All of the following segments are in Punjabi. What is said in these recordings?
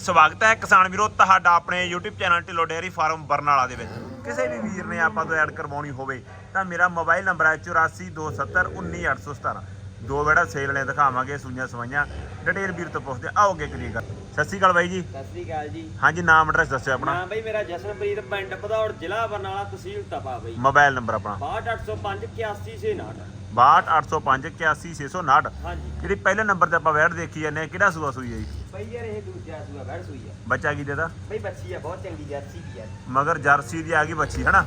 ਸਵਾਗਤ ਹੈ ਕਿਸਾਨ ਵੀਰੋ ਤੁਹਾਡਾ ਆਪਣੇ YouTube channel Dhillon dairy farm Barnala ਦੇ ਵਿੱਚ। ਕਿਸੇ ਵੀ ਵੀਰ ਨੇ ਆਪਾਂ ਤੋਂ ਐਡ ਕਰਵਾਉਣੀ ਹੋਵੇ ਤਾਂ ਮੇਰਾ ਮੋਬਾਈਲ ਨੰਬਰ ਹੈ 8427191817 ਦੋ ਬੇੜਾ ਸੇਲ ਨੇ ਦਿਖਾਵਾਂਗੇ ਸੂਈਆਂ ਸਵਾਈਆਂ। ਡਿਟੇਲ ਵੀਰ ਤੋਂ ਪੁੱਛਦੇ ਆਓਗੇ ਕਰੀ ਗੱਲ। ਸਤਿ ਸ਼੍ਰੀ ਅਕਾਲ ਬਾਈ ਜੀ। ਸਤਿ ਸ੍ਰੀ ਅਕਾਲ ਜੀ। ਹਾਂਜੀ ਨਾਮ ਐਡਰੈਸ ਦੱਸਿਓ ਆਪਣਾ। ਨਾਮ ਬਈ ਮੇਰਾ ਜਸ਼ਨਪ੍ਰੀਤ ਪਿੰਡ ਭਦੌੜ ਜ਼ਿਲ੍ਹਾ ਬਰਨਾਲਾ ਤਹਿਸੀਲ ਤਪਾ ਬਈ। ਮੋਬਾਈਲ ਨੰਬਰ ਆਪਣਾ। 62805 8169 62805 ਹਾਂਜੀ। ਜਿਹੜੀ ਪਹਿਲੇ ਨੰਬਰ ਤੇ ਆਪਾਂ ਵੈੜ ਦੇਖੀ ਜਾਂਦੇ ਹਾਂ ਕਿਹੜਾ ਸੂਆ ਸੂਈ ਹੈ ਜੀ? ਬਈ ਯਾਰ ਇਹ ਦੂਜਾ ਸੂਆ ਬੈਠ ਸੂਈ ਆ। ਬੱਚਾ ਕੀ ਦੇਦਾ? ਬਈ ਬੱਚੀ ਆ ਬਹੁਤ ਚੰਗੀ ਜਰਸੀ ਦੀ ਆ। ਮਗਰ ਜਰਸੀ ਦੀ ਆ ਗਈ ਬੱਚੀ ਹਨਾ?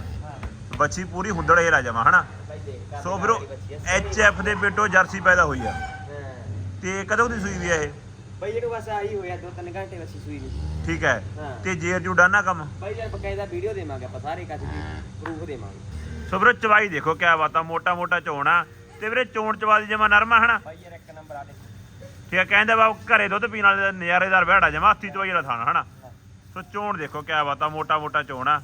ਬੱਚੀ ਪੂਰੀ ਹੁੰਦੜ ਏ ਰਾਜਮਾ ਹਨਾ? ਸੋ ਵੀਰੋ। ਐਚ ਐਫ ਦੇ ਬੇਟੋ ਜਰਸੀ ਪੈਦਾ ਹੋਈ ਆ। ਤੇ ਕਦੋਂ ਦੀ ਸੂਈ ਵੀ ਆ ਇਹ? ਬਈ ਇਹਨੂੰ ਬਸ ਆਹੀ ਹੋਇਆ ਦੋ ਤਿੰਨ ਘੰਟੇ ਬੱਚੀ ਸੂਈ ਨੂੰ ਠੀਕ ਹੈ। ਤੇ ਜੇਰ ਜੂ ਡਾਨਾ ਕੰਮ? ਬਈ ਯਾਰ ਬਕਾਇਦਾ ਵੀਡੀਓ ਦੇਵਾਂਗੇ ਆਪਾਂ ਸਾਰੇ ਕੱਚ ਦੀ ਪ੍ਰੂਫ ਦੇਵਾਂਗੇ। ਸੋ ਵੀਰੋ ਚਵਾਈ ਦੇਖੋ ਕਿਆ ਬਾਤਾਂ ਮੋਟਾ ਮੋਟਾ ਚੋਣਾ ਤੇ ਵੀਰੇ ਚੋਣ ਚਵਾ ਦੀ ਜਮਾ ਨਰਮਾ ਹਨਾ? ਬਈ ਯਾਰ ਇੱਕ ਨੰਬਰ ਆ ਦੇ ਠੀਕ ਹੈ ਕਹਿੰਦੇ ਬਾਬ ਘਰੇ ਦੁੱਧ ਪੀਣ ਵਾਲੇ ਦਾ ਨਜ਼ਾਰੇਦਾਰ ਬੈੜਾ ਜਮਾ ਹੱਥੀ ਚਵਾਈ ਵਾਲਾ ਥਾਣਾ ਹਨਾ? ਸੋ ਚੋਣ ਦੇਖੋ ਕਿਆ ਬਾਤਾਂ ਮੋਟਾ ਮੋਟਾ ਚੋਣਾ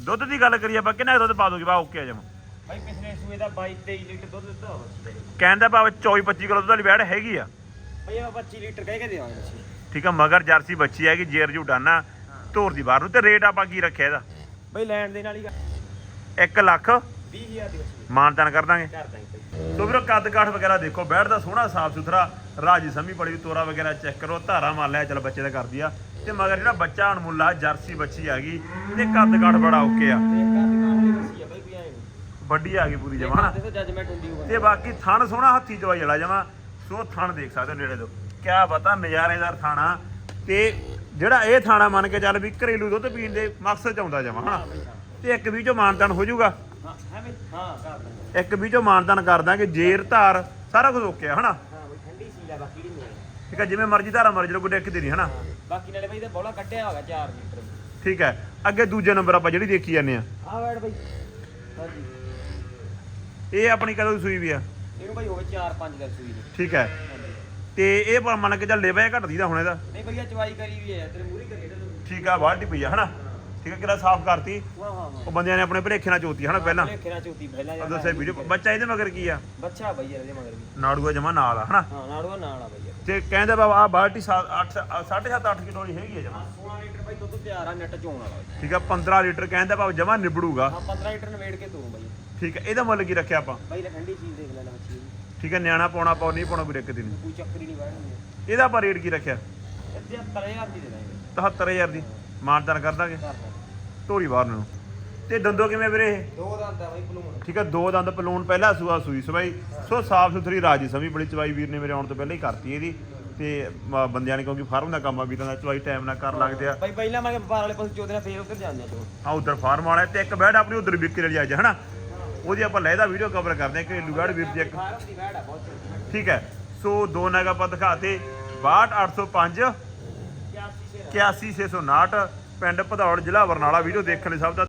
ਦੁੱਧ ਦੀ ਗੱਲ ਕਰੀਏ ਆਪਾਂ ਕਿੰਨਾ ਦੁੱਧ ਪਾ ਦੋਗੇ ਬਾ ਓਕੇ ਆ ਜਮਾ। ਬਈ ਪਿਛਲੇ ਸੂਏ ਦਾ 22 23 ਲੀਟਰ ਦੁੱਧ ਦਿੱਤਾ ਕਹਿੰਦਾ ਭਾਵੇਂ 24 25 ਕਿਲੋ ਦੁੱਧ ਵਾਲੀ ਬੈੜ ਹੈਗੀ ਆ। ਬਈ ਆਪਾਂ 25 ਲੀਟਰ ਕਹਿ ਕੇ ਦੇਵਾਂਗੇ ਬੱਚੀ ਠੀਕ ਆ ਮਗਰ ਜਰਸੀ ਬੱਚੀ ਹੈਗੀ ਜੇਰ ਜੂ ਡਾਨਾ ਧੋਰ ਦੀ ਬਾਹਰ ਨੂੰ। ਤੇ ਰੇਟ ਆਪਾਂ ਕੀ ਰੱਖਿਆ ਇਹਦਾ? ਬਈ ਲੈਣ ਦੇ ਨਾਲ ਹੀ 1 ਲੱਖ। 20000 ਦੀ ਮਾਨਤਾਨ ਕਰ ਦਾਂਗੇ। ਕਰ ਦਾਂਗੇ ਬਈ ਸੋ ਵੀਰੋ ਕੱਦ ਕਾਠ ਵਗੈਰਾ ਦੇਖੋ ਬੈਠ ਦਾ ਸੋਹਣਾ ਸਾਫ਼ ਸੁਥਰਾ ਰਾਜੀ ਸਮੀ ਬੜੀ ਤੋਰਾ ਵਗੈਰਾ ਚੈੱਕ ਕਰੋ ਧਾਰਾ ਮਾਰ ਲਿਆ ਚਲ ਬੱਚੇ ਦਾ ਕਰਦੀ ਆ। ਤੇ ਮਗਰ ਜਿਹੜਾ ਬੱਚਾ ਅਣਮੁੱਲਾ ਜਰਸੀ ਬੱਚੀ ਆ ਗਈ ਤੇ ਕੱਦ ਕਾਠ ਬੜਾ ਓਕੇ ਆ। ਵੱਡੀ ਆ ਗਈ ਪੂਰੀ ਜਮਾ। ਤੇ ਬਾਕੀ ਥਣ ਸੋਹਣਾ ਹੱਥੀ ਚਵਾਈ ਵਾਲਾ ਜਮਾ। ਸੋ ਥਣ ਦੇਖ ਸਕਦੇ ਹੋ ਨੇੜੇ ਤੋਂ। ਕਿਆ ਪਤਾ ਨਜ਼ਾਰੇਦਾਰ ਥਾਣਾ। ਤੇ ਜਿਹੜਾ ਇਹ ਥਾਣਾ ਮੰਨ ਕੇ ਚੱਲ ਵੀ ਘਰੇਲੂ ਦੁੱਧ ਪੀਣ ਦੇ ਮਕਸਦ ਚ ਆਉਂਦਾ ਜਮਾ ਹਨਾ? ਤੇ ਇੱਕ ਵੀ ਚੋਂ ਮਾਨਤਾਨ ਹੋ ਜਾਊਗਾ। ਹਾਂ ਹੈ ਬਈ ਹਾਂ ਕਰ ਦਾਂਗੇ ਇੱਕ ਵੀ ਚੋਂ ਮਾਨਤਾਨ ਕਰ ਦਾਂਗੇ ਜੇਰ ਧਾਰ ਸਾਰਾ ਕੁਝ ਓਕੇ ਆ ਹਨਾ? ਹਾਂ ਬਈ ਠੰਡੀ ਸੀ ਲੈ ਬਾਕੀ ਨਹੀਂ ਮਿਲਣੀ ਠੀਕ ਹੈ ਜਿਵੇਂ ਮਰਜ਼ੀ ਧਾਰਾ ਮਰਜ਼ੀ ਲੋ ਕੋਈ ਡਿੱਕਦੀ ਨਹੀਂ ਹਨਾ? ਬਾਕੀ ਨਾਲੇ ਬਈ ਤੇ ਬੋਲਾ ਕੱਟਿਆ ਹੋਗਾ 4 ਲੀਟਰ। ਠੀਕ ਹੈ ਅੱਗੇ ਦੂਜੇ ਨੰਬਰ ਆਪਾਂ ਜਿਹੜੀ ਦੇਖੀ ਜਾਂਦੇ ਆ। ਆ ਵੈੜ ਬਈ। ਹਾਂਜੀ। ਇਹ ਆਪਣੀ ਕਦੋਂ ਦੀ ਸੂਈ ਵੀ ਆ? ਇਹਨੂੰ ਬਈ ਹੋਵੇ 4-5 ਦਿਨ ਸੂਈ ਨੂੰ। ਠੀਕ ਹੈ ਤੇ ਇਹ ਪਰ ਮੰਨ ਕੇ ਚੱਲ ਲੇਵਾ ਘਟਦੀ ਦਾ ਹੁਣ ਇਹਦਾ। ਨਹੀਂ ਭਈਆ ਚਵਾਈ ਕਰੀ ਵੀ ਹੈ ਤੇਰੇ ਮੂਰੀ ਕਰੀ ਇਹਦਾ ਠੀਕ ਆ ਬਾਲਟੀ ਪਈ ਆ ਹਨਾ? ਠੀਕ ਹੈ ਕਿਹੜਾ ਸਾਫ਼ ਕਰਤੀ? ਹਾਂ ਹਾਂ ਹਾਂ ਉਹ ਬੰਦਿਆਂ ਨੇ ਆਪਣੇ ਭਲੇਖੇ ਨਾਲ ਚੋਤੀ ਹਨਾ ਪਹਿਲਾਂ? ਲੇਖੇ ਚੋਤੀ ਪਹਿਲਾਂ ਉਹ ਦੱਸਿਆ ਵੀਡੀਓ ਬੱਚਾ ਇਹਦੇ ਮਗਰ ਕੀ ਆ? ਬੱਚਾ ਬਈ ਇਹਦੇ ਮਗਰ ਵੀ। ਨਾੜੂਆ ਜਮਾ ਨਾਲ ਆ ਹਨਾ? ਹਾਂ ਨਾੜੂਆ ਨਾਲ ਆ ਬਈ ਤੇ ਕਹਿੰਦੇ ਬਾਬਾ ਆ ਬਾਲਟੀ 8 7.5 8 ਕਿਲੋ ਦੀ ਹੈਗੀ ਆ ਜਮਾ। 16 ਲੀਟਰ ਬਈ ਦੁੱਧ ਤਿਆਰ ਆ ਨੈਟ ਚੋਣ ਵਾਲਾ ਬਈ। ਠੀਕ ਆ 15 ਲੀਟਰ ਕਹਿੰਦਾ ਬਾਬਾ ਜਮਾ ਨਿਬੜੂਗਾ। ਹਾਂ 15 ਲੀਟਰ ਨਵੇੜ ਕੇ ਤੂੰ ਬਈ। ਠੀਕ ਹੈ ਇਹਦਾ ਮੁੱਲ ਕੀ ਰੱਖਿਆ ਆਪਾਂ? ਬਈ ਲੈ ਠੰਡੀ ਚੀਜ਼ ਦੇਖ ਲੈਣਾ ਦੀ। ਠੀਕ ਹੈ ਨਿਆਣਾ ਪਾਉਣਾ ਪਾਉ ਨਹੀਂ ਪਾਉਣਾ ਕੋਈ ਦਿੱਕਤ ਨਹੀਂ। ਕੋਈ ਚੱਕਰ ਹੀ ਨਹੀਂ ਬੈਠਣੀ ਇਹਦਾ ਆਪਾਂ ਰੇਟ ਕੀ ਰੱਖਿਆ? ਇੱਥੇ 70000 ਦੀ ਦੇ ਦਾਂਗੇ। 77000 ਦੀ। ਮਾਨਦਾਨ ਕਰ ਦਾਂਗੇ। ਧੋਰੀ ਬਾਹਰ ਨੂੰ। ਤੇ ਦੰਦੋ ਕਿਵੇਂ ਵੀਰੇ? ਇਹ ਦੋ ਦੰਦ ਆ ਬਈ ਬਲੂਨ ਠੀਕ ਹੈ ਦੋ ਦੰਦ ਪਲੂਣ ਪਹਿਲਾ ਸੂਆ ਸੂਈ ਸਵਾਈ। ਸੋ ਸਾਫ਼ ਸੁਥਰੀ ਰਾਜੀ ਸਮੀ ਬੜੀ ਚਵਾਈ ਵੀਰ ਨੇ ਮੇਰੇ ਆਉਣ ਤੋਂ ਪਹਿਲਾਂ ਹੀ ਕਰਤੀ ਇਹਦੀ। ਤੇ ਮ- ਬੰਦਿਆਂ ਨੇ ਕਿਉਂਕਿ ਫਾਰਮ ਦਾ ਕੰਮ ਆ ਵੀਰਾਂ ਦਾ ਚਵਾਈ ਟਾਈਮ ਨਾਲ ਕਰ ਲੱਗਦੇ ਆ। ਬਈ ਪਹਿਲਾਂ ਮੈਂ ਵਪਾਰ ਵਾਲੇ ਪਾਸੇ ਚੋਦਨਾ ਫੇਰ ਉੱਧਰ ਜਾਂਦੇ ਆ ਚੋ ਆ ਉਧਰ ਫਾਰਮ ਵਾਲਾ ਤੇ ਇੱਕ ਬੈਡ ਆਪਣੀ ਉਧਰ ਵਿਕਰੀ ਵਾਲੀ ਅੱਜ ਹਨਾ? ਉਹਦੀ ਆਪਾਂ ਲੈਦਾ ਵੀਡੀਓ ਕਵਰ ਕਰਦੇ ਆ ਕਿ ਲੁਗਾੜ ਵੀਰ ਦੀ ਇੱਕ। ਫਾਰਮ ਦੀ ਵੈੜ ਆ ਬਹੁਤ। ਚੰਗੀ ਠੀਕ ਹੈ ਸੋ ਦੋ ਨਗ ਆਪਾਂ ਦਿਖਾਤੇ 62805 81 ਸੇ 81659 ਪਿੰਡ ਭਦੌੜ ਜ਼ਿਲ੍ਹਾ ਬਰਨਾਲਾ ਵੀਡੀਓ ਦੇਖਣ ਲਈ ਸਭ ਦਾ